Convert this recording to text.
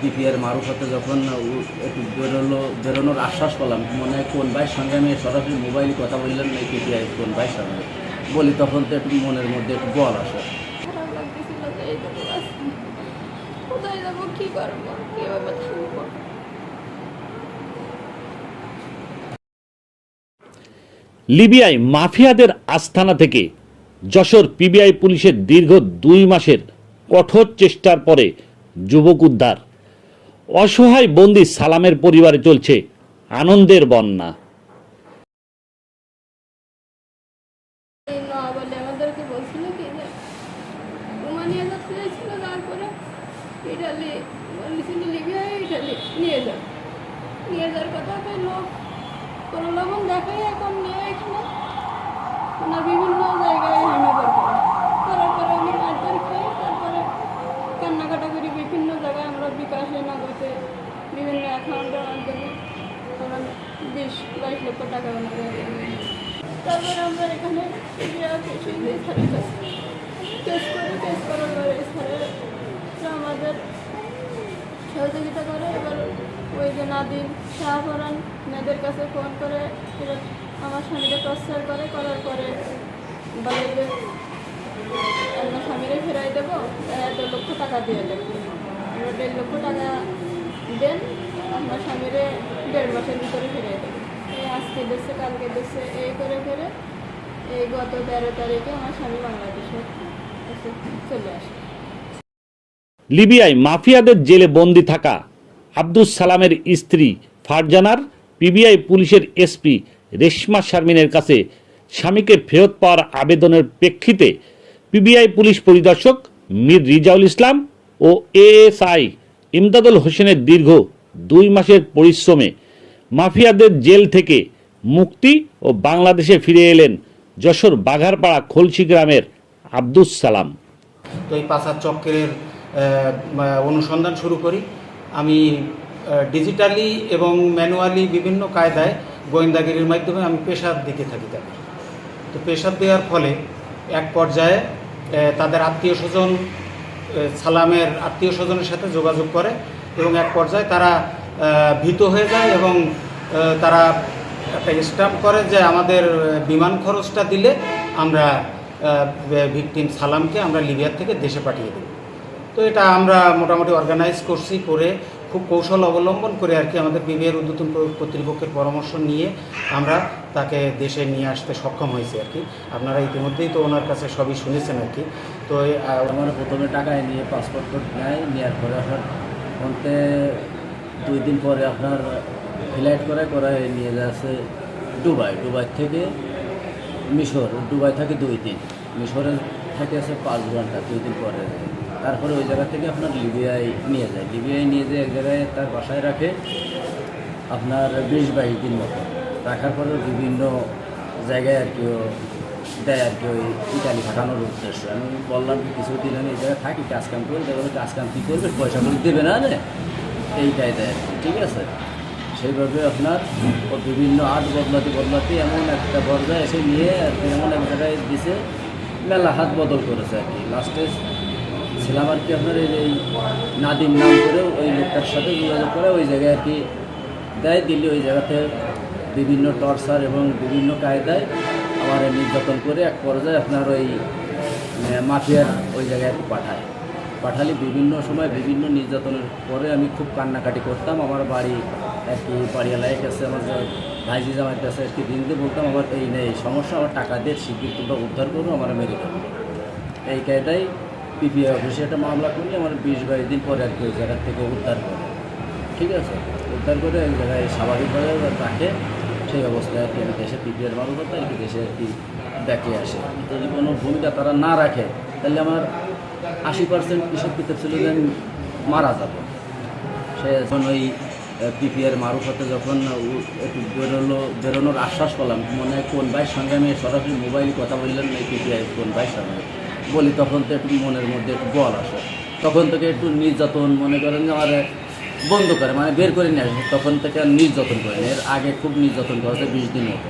PPR মারুফতে যখন একটু বেরোলো বেরোনোর আশ্বাস পেলাম মনে হয় কোন ভাইয়ের সঙ্গে আমি সরাসরি মোবাইলে কথা বললাম না পিপিআই কোন ভাইয়ের সঙ্গে? বলি তখন তো একটু মনের মধ্যে একটু বল আসে। খারাপ লাগতেছিল যে এইটুকু আসছি কোথায় যাব কি করব কীভাবে থাকব? লিবিয়ায় মাফিয়াদের আস্থানা থেকে যশোর পিবিআই পুলিশের দীর্ঘ দুই মাসের কঠোর চেষ্টার পরে যুবক উদ্ধার। অসহায় বন্দি সালামের পরিবারে চলছে। আনন্দের বন্যা। ইটালি কথা কইলো। কোনো লবণ দেখাই এখন, নিয়ে এখানে। ওনার বিভিন্ন জায়গায় হ্যান্ডওভার করে করার পরে আমি মারধর খাই তারপরে কান্নাকাটা করি বিভিন্ন জায়গায় আমরা বিকাশে নগদে বিভিন্ন অ্যাকাউন্টের মাধ্যমে ওরা বিশ বাইশ লক্ষ টাকা ওনারা তারপরে আমরা এখানে কেসে করে কেস করার পরে আমাদের সহযোগিতা করে। এবার ওই যে নাদিন শাহপরান মেয়েদের কাছে ফোন করে আমার স্বামীকে টর্চার করে। করার পরে বলে যে আপনার স্বামীরে ফেরাই দেবো এত লক্ষ টাকা দিয়ে দেবো। আমরা দেড় লক্ষ টাকা দেন আপনার স্বামীরে দেড় মাসের ভিতরে ফিরিয়ে দেবো। আজকে দেশে কালকে দেশে এই করে করে এই গত তেরো তারিখে আমার স্বামী বাংলাদেশে চলে আসে। লিবিয়ায় মাফিয়াদের জেলে বন্দি থাকা আব্দুস সালামের স্ত্রী ফারজানার, পিবিআই পুলিশের এসপি রেশমা শারমিনের কাছে স্বামীকে ফেরত পাওয়ার আবেদনের প্রেক্ষিতে পিবিআই পুলিশ পরিদর্শক মীর রিজাউল ইসলাম ও এএসআই ইমদাদুল হোসেনের দীর্ঘ দুই মাসের পরিশ্রমে মাফিয়াদের জেল থেকে মুক্তি ও বাংলাদেশে ফিরে এলেন যশোর বাঘারপাড়া খলসি গ্রামের আব্দুস সালাম। তো এই পাচার চক্রের অনুসন্ধান শুরু করি। আমি ডিজিটালি এবং ম্যানুয়ালি বিভিন্ন কায়দায় গোয়েন্দাগিরির মাধ্যমে আমি পেশার দিকে থাকি তাদের। তো পেশার দেওয়ার ফলে এক পর্যায়ে তাদের আত্মীয় স্বজন সালামের আত্মীয় স্বজনের সাথে যোগাযোগ করে এবং এক পর্যায়ে তারা ভীত হয়ে যায় এবং তারা একটা স্ট্যাম্প করে যে আমাদের বিমান খরচটা দিলে আমরা ভিকটিম সালামকে আমরা লিবিয়ার থেকে দেশে পাঠিয়ে দেব। তো এটা আমরা মোটামুটি অর্গানাইজ করছি করে খুব কৌশল অবলম্বন করে আর কি আমাদের বিবিআর উদ্যতন কর্তৃপক্ষের পরামর্শ নিয়ে আমরা তাকে দেশে নিয়ে আসতে সক্ষম হয়েছি আর কি। আপনারা ইতিমধ্যেই তো ওনার কাছে সবই শুনেছেন আর কি। তো আমার প্রথমে টাকায় নিয়ে পাসপোর্ট নেয় নেওয়ার পরে আপনার ফোনতে দুই দিন পরে আপনার ফ্লাইট করে করে নিয়ে যাচ্ছে দুবাই। দুবাই থেকে মিশর। দুবাই থাকে দুই দিন। মিশরে থেকে আছে পাঁচ ঘণ্টা দুই দিন পরে। তারপরে ওই জায়গা থেকে আপনার লিবিয়ায় নিয়ে যায়। লিবিয়ায় নিয়ে যেয়ে এক জায়গায় তার বাসায় রাখে আপনার বিশ বাইশ দিন মতো। রাখার পরে বিভিন্ন জায়গায় আর কি দেয় আর কি ওই ইটালি পাঠানোর উদ্দেশ্য। আমি বললাম যে কিছুদিন আমি এই জায়গায় থাকি, কাজ কাম করি। কাজ কাম কী করবে? পয়সা দেবে না এইটাই দেয় ঠিক আছে? সেইভাবে আপনার বিভিন্ন আর্ট বদলাতে বদলাতে এমন একটা পর্যায়ে এসে নিয়ে আর কি এমন এক জায়গায় দিছে, মেলা হাত বদল করেছে আর কি। লাস্টে ছিলাম আর কি আপনার এই এই নাদিম নাম করে ওই লোকটার সাথে যোগাযোগ করে ওই জায়গায় আর কি দেয় দিল্লি ওই জায়গাতে বিভিন্ন টর্চার এবং বিভিন্ন কায়দায় আমার নির্যাতন করে এক পর্যায়ে আপনার ওই মাফিয়ার ওই জায়গায় পাঠায়। পাঠালে বিভিন্ন সময় বিভিন্ন নির্যাতনের পরে আমি খুব কান্নাকাটি করতাম। আমার বাড়ি আর কি বাড়িওয়ালায় কাছে আমার ভাইজি জামাইয়ের কাছে আর কি দিন দিয়ে বলতাম, আমার এই নেই সমস্যা, আমার টাকা দিয়ে শিগগির তোমরা উদ্ধার করো আমার মেরে এই কায়দায় পিপিআই অফিসে একটা মামলা করলে আমার বিশ বাইশ দিন পরে আর কি ওই জায়গার থেকে উদ্ধার করে। ঠিক আছে? উদ্ধার করে এক জায়গায় স্বাভাবিকভাবে রাখে, সেই অবস্থায় আর কি আমি দেশে পিপিআর মারফত আর কি দেশে আর কি দেখে আসে। যদি কোনো ভূমিকা তারা না রাখে, তাহলে আমার আশি পার্সেন্ট কৃষক কিতাব ছিল যে মারা যাব। সে যখন ওই পিপিআর মারুফতে যখন একটু বেরোলো, বেরোনোর আশ্বাস পেলাম, মনে হয় কোন ভাইয়ের সঙ্গে আমি সরাসরি মোবাইলে কথা বললাম না পিপিআই কোন ভাইয়ের সঙ্গে? বলি, তখন তো একটু মনের মধ্যে একটু বল আসে। তখন থেকে একটু নির্যাতন মনে করেন যে আমার বন্ধ করে মানে বের করে নিয়ে আসে। তখন থেকে আর নির্যাতন করে এর আগে খুব নির্যাতন করেছে বিশ দিন মতো।